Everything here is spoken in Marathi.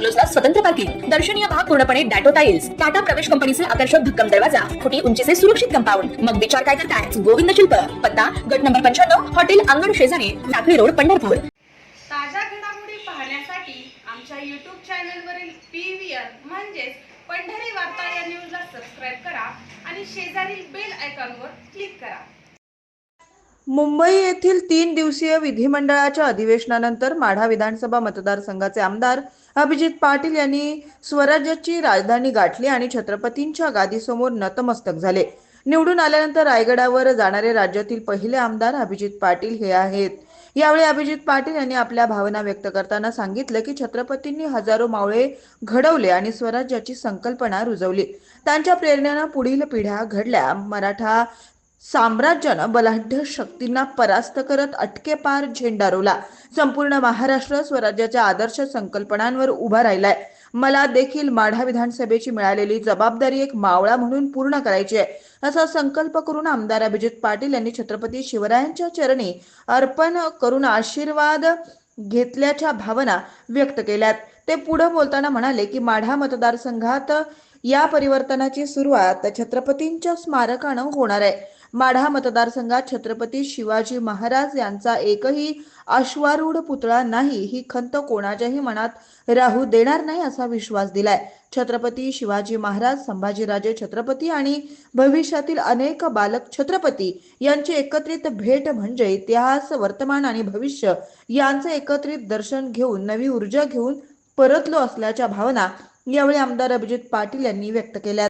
बंगलोजला स्वतंत्र पार्किंग दर्शनीय भाग पूर्णपणे डॅटो टाइल्स टाटा प्रवेश कंपनीचे आकर्षक भक्कम दरवाजा फुटी उंचीचे सुरक्षित कंपाऊंड. मग विचार काय करताय? गोविंद शिल्प. पत्ता गट नंबर पंच्याण्णव हॉटेल अंगण शेजारी लाकडी रोड पंढरपूर. ताज्या घडामोडी पाहण्यासाठी आमच्या यूट्यूब चॅनलवरील पी व्ही म्हणजेच पंढरी वार्ता या न्यूजला सबस्क्राईब करा आणि शेजारील बेल आयकॉनवर क्लिक करा. मुंबई येथील तीन दिवसीय विधिमंडळाच्या अधिवेशनानंतर माढा विधानसभा मतदारसंघाचे आमदार अभिजित पाटील यांनी स्वराज्याची राजधानी गाठली आणि छत्रपतींच्या गादीसमोर नतमस्तक झाले. निवडून आल्यानंतर रायगडावर जाणारे राज्यातील पहिले आमदार अभिजित पाटील हे आहेत. यावेळी अभिजित पाटील यांनी आपल्या भावना व्यक्त करताना सांगितलं की छत्रपतींनी हजारो मावळे घडवले आणि स्वराज्याची संकल्पना रुजवली. त्यांच्या प्रेरणेनं पुढील पिढ्या घडल्या. मराठा साम्राज्यानं बलाढ्य शक्तींना परास्त करत अटकेपार झेंडारोला संपूर्ण महाराष्ट्र स्वराज्याच्या आदर्श संकल्पनांवर उभा राहिलाय. मला देखील माढा विधानसभेची मिळालेली जबाबदारी एक मावळा म्हणून पूर्ण करायची आहे. असा संकल्प करून आमदार अभिजित पाटील यांनी छत्रपती शिवरायांच्या चरणी अर्पण करून आशीर्वाद घेतल्याच्या भावना व्यक्त केल्यात. ते पुढे बोलताना म्हणाले की माढा मतदारसंघात या परिवर्तनाची सुरुवात छत्रपतींच्या स्मारकानं होणार आहे. माढा मतदारसंघात छत्रपती शिवाजी महाराज यांचा एकही अश्वारूढ पुतळा नाही ही खंत कोणाच्याही मनात राहू देणार नाही असा विश्वास दिलाय. छत्रपती शिवाजी महाराज संभाजीराजे छत्रपती आणि भविष्यातील अनेक बालक छत्रपती यांची एकत्रित भेट म्हणजे इतिहास वर्तमान आणि भविष्य यांचं एकत्रित दर्शन घेऊन नवी ऊर्जा घेऊन परतलो असल्याच्या भावना यावेळी आमदार अभिजित पाटील यांनी व्यक्त केल्या